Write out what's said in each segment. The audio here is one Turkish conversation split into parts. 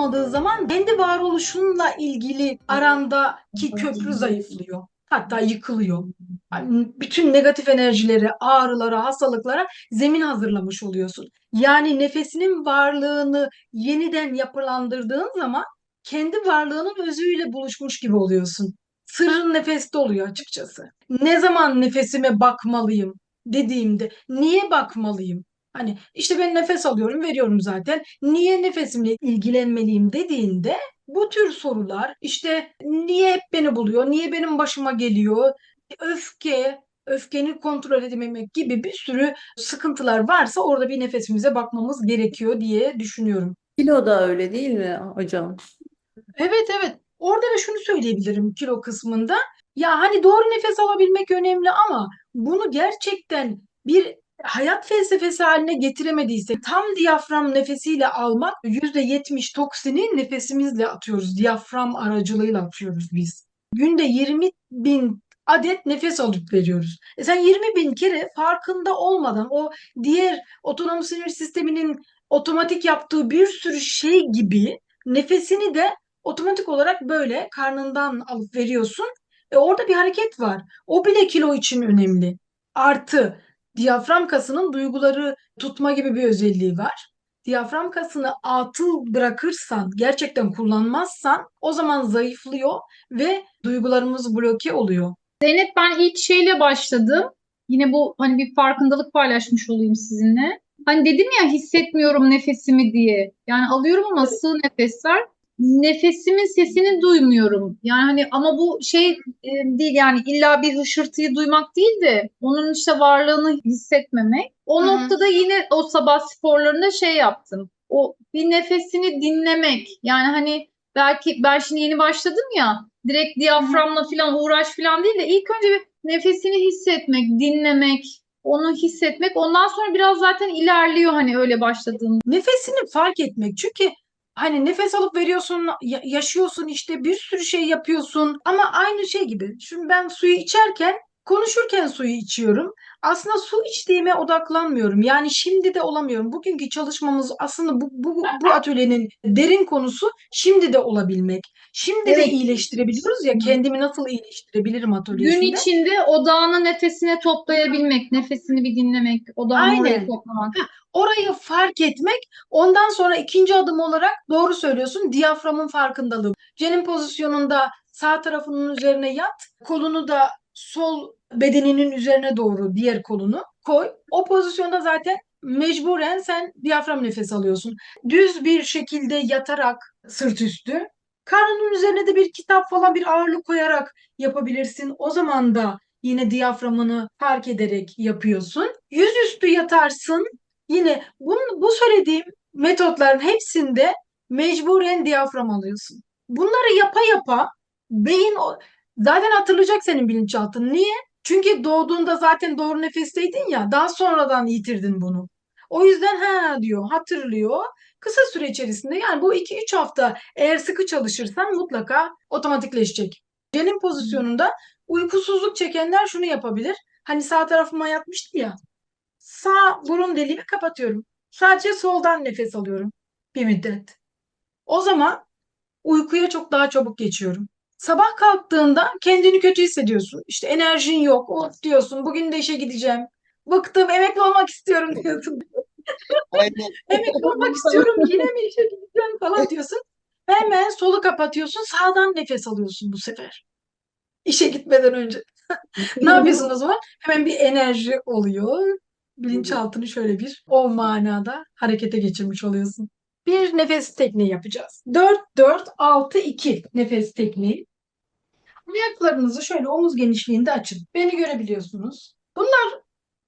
olmadığı zaman kendi varoluşunla ilgili arandaki köprü zayıflıyor. Hatta yıkılıyor. Yani bütün negatif enerjilere, ağrılara, hastalıklara zemin hazırlamış oluyorsun. Yani nefesinin varlığını yeniden yapılandırdığın zaman kendi varlığının özüyle buluşmuş gibi oluyorsun. Sırrın nefeste oluyor açıkçası. Ne zaman nefesime bakmalıyım dediğimde niye bakmalıyım? Hani işte ben nefes alıyorum, veriyorum zaten. Niye nefesimle ilgilenmeliyim dediğinde bu tür sorular işte niye hep beni buluyor, niye benim başıma geliyor, öfke, öfkeni kontrol edememek gibi bir sürü sıkıntılar varsa orada bir nefesimize bakmamız gerekiyor diye düşünüyorum. Kilo da öyle değil mi hocam? Evet evet. Orada da şunu söyleyebilirim kilo kısmında. Ya hani doğru nefes alabilmek önemli ama bunu gerçekten bir hayat felsefesi haline getiremediysek tam diyafram nefesiyle almak %70 toksini nefesimizle atıyoruz. Diyafram aracılığıyla atıyoruz biz. Günde 20 bin adet nefes alıp veriyoruz. E sen 20 bin kere farkında olmadan o diğer otonom sinir sisteminin otomatik yaptığı bir sürü şey gibi nefesini de otomatik olarak böyle karnından alıp veriyorsun. E orada bir hareket var. O bile kilo için önemli. Artı diyafram kasının duyguları tutma gibi bir özelliği var. Diyafram kasını atıl bırakırsan, gerçekten kullanmazsan o zaman zayıflıyor ve duygularımız bloke oluyor. Zeynep ben ilk şeyle başladım. Yine bu hani bir farkındalık paylaşmış olayım sizinle. Hani dedim ya hissetmiyorum nefesimi diye. Yani alıyorum ama sığ nefesler. Nefesimin sesini duymuyorum. Yani hani ama bu şey e, değil yani illa bir hışırtıyı duymak değil de onun işte varlığını hissetmemek. O Hı hı. noktada yine o sabah sporlarında şey yaptım. O bir nefesini dinlemek. Yani hani belki ben şimdi yeni başladım ya direkt diyaframla falan uğraş falan değil de ilk önce bir nefesini hissetmek, dinlemek, onu hissetmek. Ondan sonra biraz zaten ilerliyor hani öyle başladığında. Nefesini fark etmek. Çünkü hani nefes alıp veriyorsun, ya- yaşıyorsun işte bir sürü şey yapıyorsun ama aynı şey gibi. Şimdi ben suyu içerken, konuşurken suyu içiyorum. Aslında su içtiğime odaklanmıyorum. Yani şimdi de olamıyorum. Bugünkü çalışmamız aslında bu, bu, bu atölyenin derin konusu şimdi de olabilmek. Şimdi de Evet. iyileştirebiliyoruz ya kendimi nasıl iyileştirebilirim Gün atölyesinde. içinde odağını nefesine toplayabilmek, nefesini bir dinlemek, odağını oraya Aynen. toplamak. Orayı fark etmek, ondan sonra ikinci adım olarak doğru söylüyorsun, diyaframın farkındalığı. Cenin pozisyonunda sağ tarafının üzerine yat, kolunu da sol bedeninin üzerine doğru diğer kolunu koy. O pozisyonda zaten mecburen sen diyafram nefes alıyorsun. Düz bir şekilde yatarak sırt üstü, karnının üzerine de bir kitap falan bir ağırlık koyarak yapabilirsin. O zaman da yine diyaframını fark ederek yapıyorsun. Yüzüstü yatarsın. Yine bu, bu söylediğim metotların hepsinde mecburen diyafram alıyorsun. Bunları yapa yapa beyin zaten hatırlayacak senin bilinçaltın. Niye? Çünkü doğduğunda zaten doğru nefesteydin ya daha sonradan yitirdin bunu. O yüzden ha diyor hatırlıyor. Kısa süre içerisinde yani bu 2-3 hafta eğer sıkı çalışırsan mutlaka otomatikleşecek. Cenin pozisyonunda uykusuzluk çekenler şunu yapabilir. Hani sağ tarafıma yatmıştı ya. Sağ burun deliğimi kapatıyorum. Sadece soldan nefes alıyorum bir müddet. O zaman uykuya çok daha çabuk geçiyorum. Sabah kalktığında kendini kötü hissediyorsun. İşte enerjin yok. O diyorsun bugün de işe gideceğim. Bıktım, emekli olmak istiyorum diyorsun. Emekli olmak istiyorum yine mi işe gideceğim falan diyorsun. Hemen solu kapatıyorsun. Sağdan nefes alıyorsun bu sefer. İşe gitmeden önce. Ne yapıyorsun o zaman? Hemen bir enerji oluyor. Bilinçaltını şöyle bir o manada harekete geçirmiş oluyorsun. Bir nefes tekniği yapacağız. 4-4-6-2 nefes tekniği. Ayaklarınızı şöyle omuz genişliğinde açın. Beni görebiliyorsunuz. Bunlar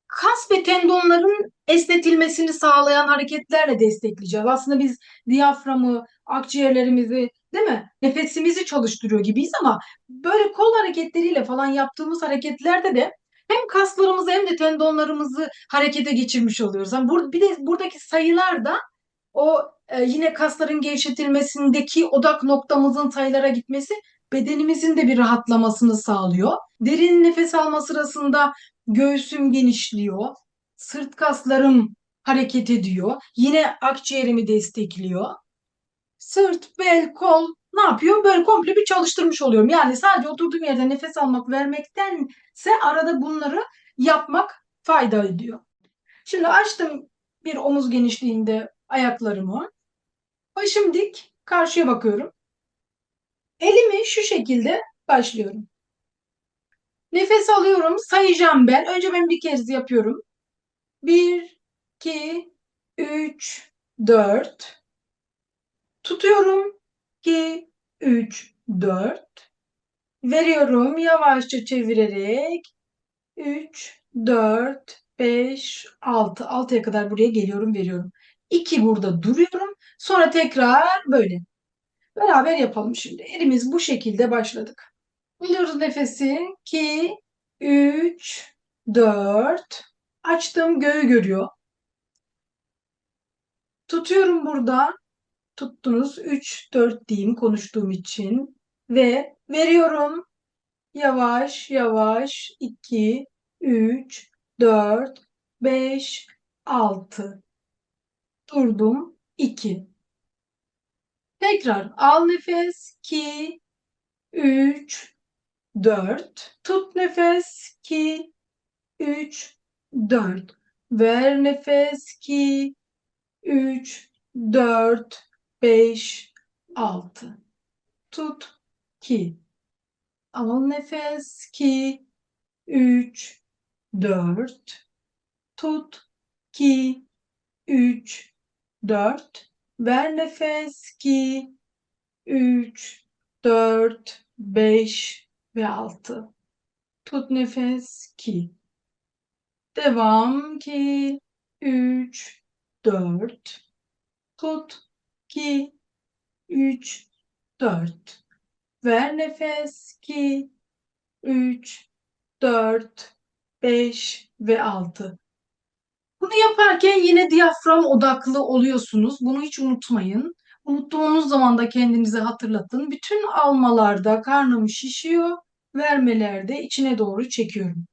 kas ve tendonların esnetilmesini sağlayan hareketlerle destekleyeceğiz. Aslında biz diyaframı, akciğerlerimizi, değil mi? Nefesimizi çalıştırıyor gibiyiz ama böyle kol hareketleriyle falan yaptığımız hareketlerde de hem kaslarımızı hem de tendonlarımızı harekete geçirmiş oluyoruz. Yani bur- bir de buradaki sayılar da o e, yine kasların gevşetilmesindeki odak noktamızın sayılara gitmesi bedenimizin de bir rahatlamasını sağlıyor. Derin nefes alma sırasında göğsüm genişliyor, sırt kaslarım hareket ediyor. Yine akciğerimi destekliyor. sırt, bel, kol ne yapıyor? Böyle komple bir çalıştırmış oluyorum. Yani sadece oturduğum yerde nefes almak vermektense arada bunları yapmak fayda ediyor. Şimdi açtım bir omuz genişliğinde ayaklarımı. Başım dik, karşıya bakıyorum. Elimi şu şekilde başlıyorum. Nefes alıyorum, sayacağım ben. Önce ben bir kez yapıyorum. 1, 2, 3, 4. Tutuyorum. 2, 3, 4. Veriyorum yavaşça çevirerek. 3, 4, 5, 6. 6'ya kadar buraya geliyorum, veriyorum. 2 burada duruyorum. Sonra tekrar böyle. Beraber yapalım şimdi. Elimiz bu şekilde başladık. Alıyoruz nefesi. 2, 3, 4. Açtım göğü görüyor. Tutuyorum burada. Tuttunuz. 3, 4 diyeyim konuştuğum için. Ve veriyorum. Yavaş yavaş. 2, 3, 4, 5, 6. Durdum. 2. Tekrar al nefes. 2, 3, 4. Tut nefes. 2, 3, 4. Ver nefes. 2, 3, 4, 5, 6. Tut. 2. Al nefes. 2, 3, 4. Tut. 2, 3, 4. Ver nefes. 2, 3, 4, 5 ve 6. Tut nefes. 2. Devam. 2, 3, 4. Tut. 2, 3, 4. Ver nefes. 2, 3, 4, 5 ve 6. Bunu yaparken yine diyafram odaklı oluyorsunuz. Bunu hiç unutmayın. Unuttuğunuz zaman da kendinize hatırlatın. Bütün almalarda karnım şişiyor, vermelerde içine doğru çekiyorum.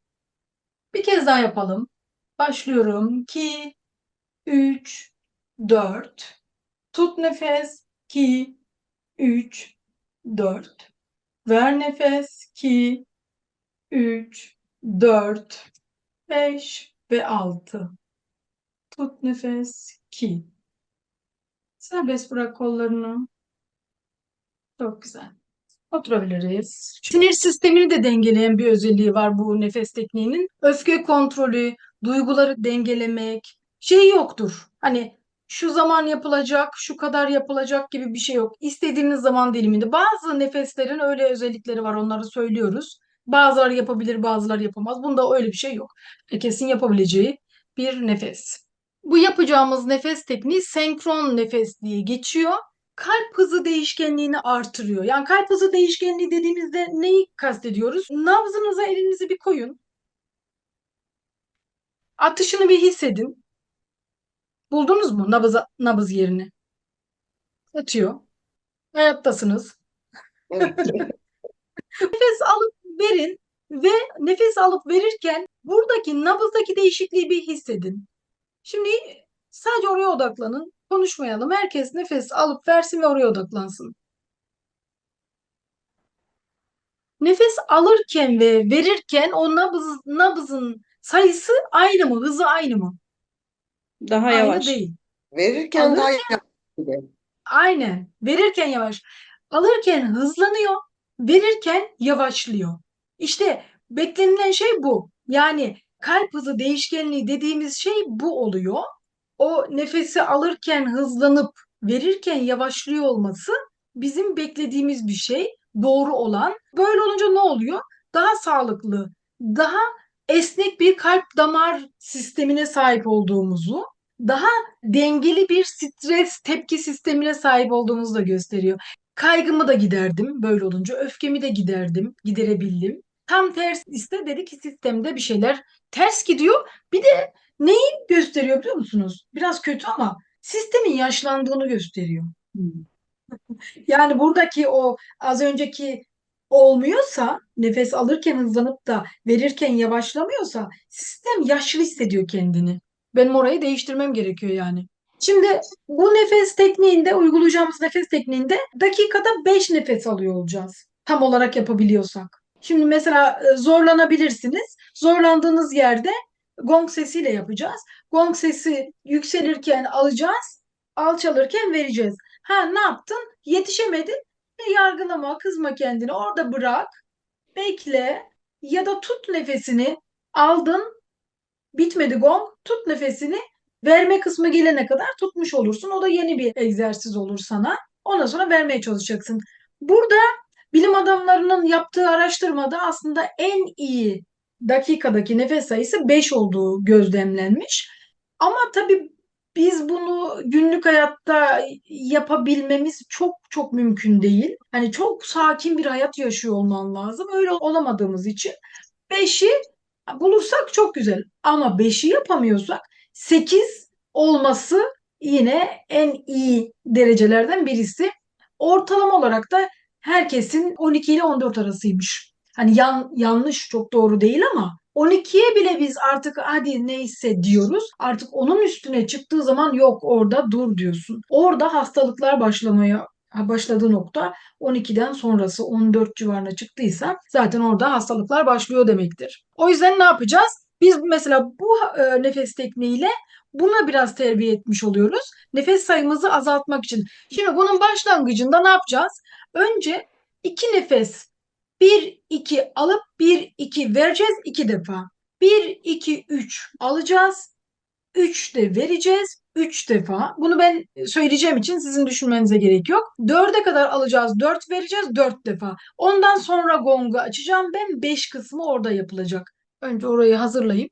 Bir kez daha yapalım. Başlıyorum. 2, 3, 4. Tut nefes. 2, 3, 4. Ver nefes. 2, 3, 4, 5 ve 6. Tut nefes. 2. Serbest bırak kollarını. Çok güzel. Oturabiliriz. Sinir sistemini de dengeleyen bir özelliği var bu nefes tekniğinin. Öfke kontrolü, duyguları dengelemek, şey yoktur. Hani şu zaman yapılacak, şu kadar yapılacak gibi bir şey yok. İstediğiniz zaman diliminde. Bazı nefeslerin öyle özellikleri var, onları söylüyoruz. Bazıları yapabilir, bazıları yapamaz. Bunda öyle bir şey yok. Herkesin yapabileceği bir nefes. Bu yapacağımız nefes tekniği senkron nefes diye geçiyor kalp hızı değişkenliğini artırıyor. Yani kalp hızı değişkenliği dediğimizde neyi kastediyoruz? Nabzınıza elinizi bir koyun. Atışını bir hissedin. Buldunuz mu nabız, nabız yerini? Atıyor. Hayattasınız. Nefes alıp verin ve nefes alıp verirken buradaki nabızdaki değişikliği bir hissedin. Şimdi sadece oraya odaklanın. Konuşmayalım. Herkes nefes alıp versin ve oraya odaklansın. Nefes alırken ve verirken o nabız, nabızın sayısı aynı mı? Hızı aynı mı? Daha Aynı yavaş. değil. Verirken daha Alırken- yavaş gibi. Aynen. Verirken yavaş. Alırken hızlanıyor, verirken yavaşlıyor. İşte beklenilen şey bu. Yani kalp hızı değişkenliği dediğimiz şey bu oluyor. O nefesi alırken hızlanıp verirken yavaşlıyor olması bizim beklediğimiz bir şey, doğru olan. Böyle olunca ne oluyor? Daha sağlıklı, daha esnek bir kalp damar sistemine sahip olduğumuzu, daha dengeli bir stres tepki sistemine sahip olduğumuzu da gösteriyor. Kaygımı da giderdim böyle olunca, öfkemi de giderdim, giderebildim. Tam tersi ise dedi ki sistemde bir şeyler ters gidiyor. Bir de neyi gösteriyor biliyor musunuz? Biraz kötü ama sistemin yaşlandığını gösteriyor. Hmm. Yani buradaki o az önceki olmuyorsa, nefes alırken hızlanıp da verirken yavaşlamıyorsa sistem yaşlı hissediyor kendini. Benim orayı değiştirmem gerekiyor yani. Şimdi bu nefes tekniğinde, uygulayacağımız nefes tekniğinde dakikada 5 nefes alıyor olacağız. Tam olarak yapabiliyorsak. Şimdi mesela e, zorlanabilirsiniz. Zorlandığınız yerde gong sesiyle yapacağız. Gong sesi yükselirken alacağız, alçalırken vereceğiz. Ha ne yaptın? Yetişemedin. Yargılama, kızma kendini. Orada bırak, bekle ya da tut nefesini. Aldın, bitmedi gong. Tut nefesini. Verme kısmı gelene kadar tutmuş olursun. O da yeni bir egzersiz olur sana. Ondan sonra vermeye çalışacaksın. Burada bilim adamlarının yaptığı araştırmada aslında en iyi dakikadaki nefes sayısı 5 olduğu gözlemlenmiş. Ama tabii biz bunu günlük hayatta yapabilmemiz çok çok mümkün değil. Hani çok sakin bir hayat yaşıyor olman lazım. Öyle olamadığımız için 5'i bulursak çok güzel. Ama 5'i yapamıyorsak 8 olması yine en iyi derecelerden birisi. Ortalama olarak da herkesin 12 ile 14 arasıymış. Hani yan, yanlış çok doğru değil ama 12'ye bile biz artık hadi neyse diyoruz. Artık onun üstüne çıktığı zaman yok orada dur diyorsun. Orada hastalıklar başlamaya başladığı nokta 12'den sonrası 14 civarına çıktıysa zaten orada hastalıklar başlıyor demektir. O yüzden ne yapacağız? Biz mesela bu e, nefes tekniğiyle buna biraz terbiye etmiş oluyoruz. Nefes sayımızı azaltmak için. Şimdi bunun başlangıcında ne yapacağız? Önce iki nefes 1 2 alıp 1 2 vereceğiz iki defa. 1 2 3 alacağız. 3 de vereceğiz. 3 defa. Bunu ben söyleyeceğim için sizin düşünmenize gerek yok. 4'e kadar alacağız. 4 vereceğiz. 4 defa. Ondan sonra gongu açacağım. Ben 5 kısmı orada yapılacak. Önce orayı hazırlayıp.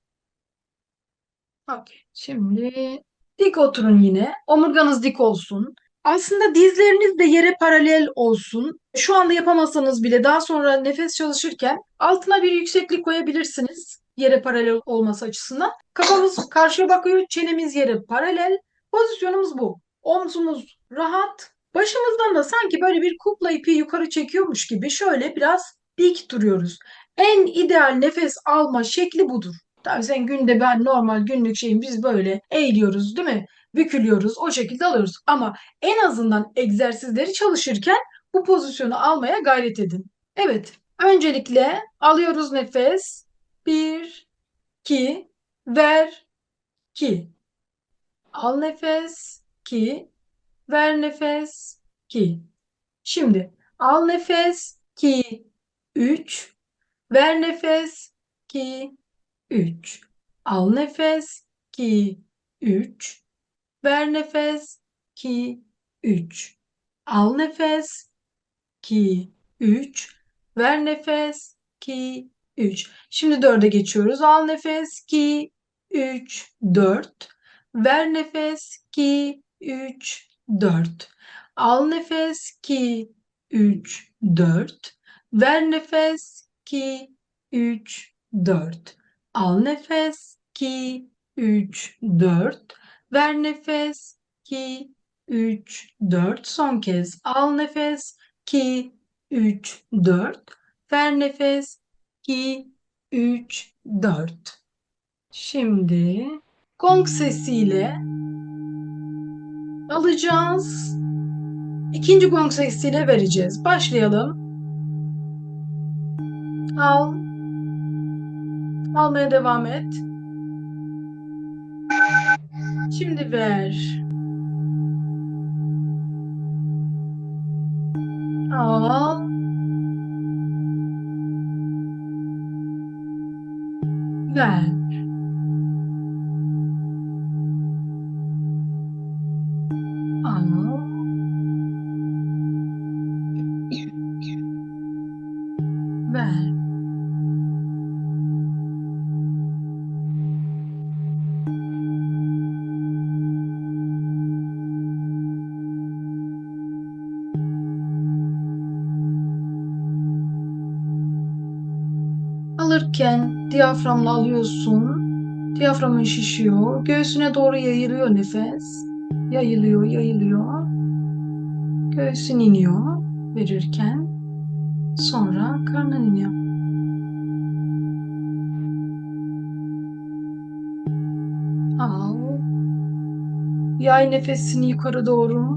Okey. Şimdi dik oturun yine. Omurganız dik olsun. Aslında dizleriniz de yere paralel olsun. Şu anda yapamazsanız bile daha sonra nefes çalışırken altına bir yükseklik koyabilirsiniz. Yere paralel olması açısından. Kafamız karşıya bakıyor, çenemiz yere paralel. Pozisyonumuz bu. Omzumuz rahat. Başımızdan da sanki böyle bir kukla ipi yukarı çekiyormuş gibi şöyle biraz dik duruyoruz. En ideal nefes alma şekli budur. Tabii sen günde ben normal günlük şeyim biz böyle eğiliyoruz değil mi? Bükülüyoruz o şekilde alıyoruz. Ama en azından egzersizleri çalışırken bu pozisyonu almaya gayret edin. Evet öncelikle alıyoruz nefes. 1, 2, ver, 2. Al nefes, 2, ver nefes, 2. Şimdi al nefes, 2, 3, ver nefes, 2, 3. Al nefes, 2, 3. Ver nefes, 2, 3. Al nefes, 2, 3. Ver nefes, 2, 3. Şimdi dörde geçiyoruz. Al nefes, 2, 3, 4. Ver nefes, 2, 3, 4. Al nefes, 2, 3, 4. Ver nefes, 2, 3, 4. Al nefes, 2, 3, 4. Ver nefes, 2, 3, 4. Son kez al nefes, 2, 3, 4. Ver nefes, 2, 3, 4. Şimdi gong sesiyle alacağız. İkinci gong sesiyle vereceğiz. Başlayalım. Al. Almaya devam et. Şimdi ver. Al. Ver. Diyaframla alıyorsun. Diyaframın şişiyor. Göğsüne doğru yayılıyor nefes. Yayılıyor, yayılıyor. Göğsün iniyor verirken. Sonra karnın iniyor. Al. Yay nefesini yukarı doğru.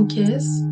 Son kez.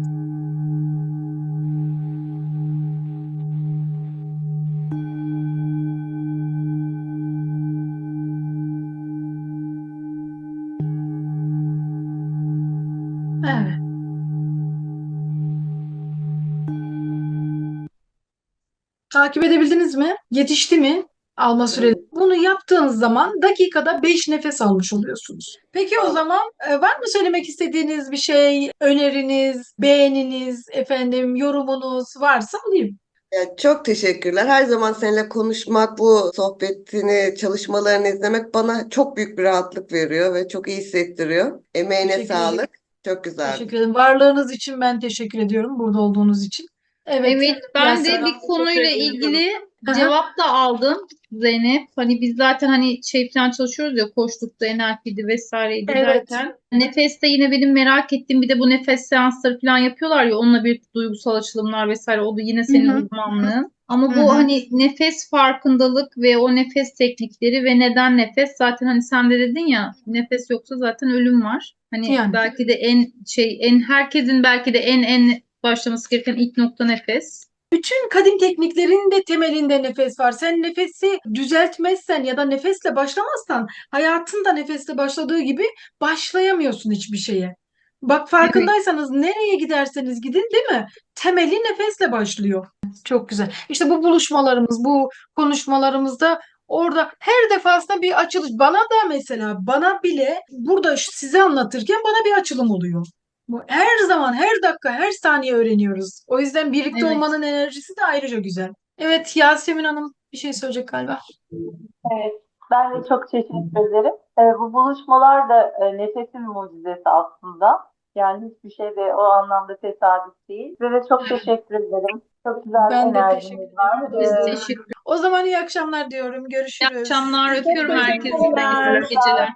Takip edebildiniz mi? Yetişti mi? Alma süresi. Bunu yaptığınız zaman dakikada 5 nefes almış oluyorsunuz. Peki o zaman e, var mı söylemek istediğiniz bir şey, öneriniz, beğeniniz, efendim yorumunuz varsa alayım. Ya çok teşekkürler. Her zaman seninle konuşmak, bu sohbetini, çalışmalarını izlemek bana çok büyük bir rahatlık veriyor ve çok iyi hissettiriyor. Emeğine sağlık. Çok güzeldi. Teşekkür ederim. Varlığınız için ben teşekkür ediyorum. Burada olduğunuz için. Evet. Evet, ben de bir konuyla ilgili. Cevap da aldım Zeynep. Hani biz zaten hani şey falan çalışıyoruz ya koçlukta, NLP'di vesaireydi Evet. derken. Nefeste yine benim merak ettiğim bir de bu nefes seansları falan yapıyorlar ya onunla bir duygusal açılımlar vesaire o da yine senin Hı hı. uzmanlığın. Ama bu hani nefes farkındalık ve o nefes teknikleri ve neden nefes zaten hani sen de dedin ya nefes yoksa zaten ölüm var. Hani Yani. belki de en şey en herkesin belki de en en başlaması gereken ilk nokta nefes. Bütün kadim tekniklerin de temelinde nefes var. Sen nefesi düzeltmezsen ya da nefesle başlamazsan hayatın da nefesle başladığı gibi başlayamıyorsun hiçbir şeye. Bak farkındaysanız nereye giderseniz gidin değil mi? Temeli nefesle başlıyor. Çok güzel. İşte bu buluşmalarımız, bu konuşmalarımızda orada her defasında bir açılış. Bana da mesela bana bile burada size anlatırken bana bir açılım oluyor. Bu her zaman, her dakika, her saniye öğreniyoruz. O yüzden birlikte Evet. olmanın enerjisi de ayrıca güzel. Evet, Yasemin Hanım bir şey söyleyecek galiba. Evet, ben de çok teşekkür ederim. Ee, bu buluşmalar da e, nefesin mucizesi aslında. Yani hiçbir şey de o anlamda tesadüf değil. Size de çok teşekkür ederim. Çok güzel Ben de enerjiniz teşekkür var. ederim. Biz Ee, teşekkür O zaman iyi akşamlar diyorum. İyi Görüşürüz. akşamlar öpüyorum ederim. İyi geceler.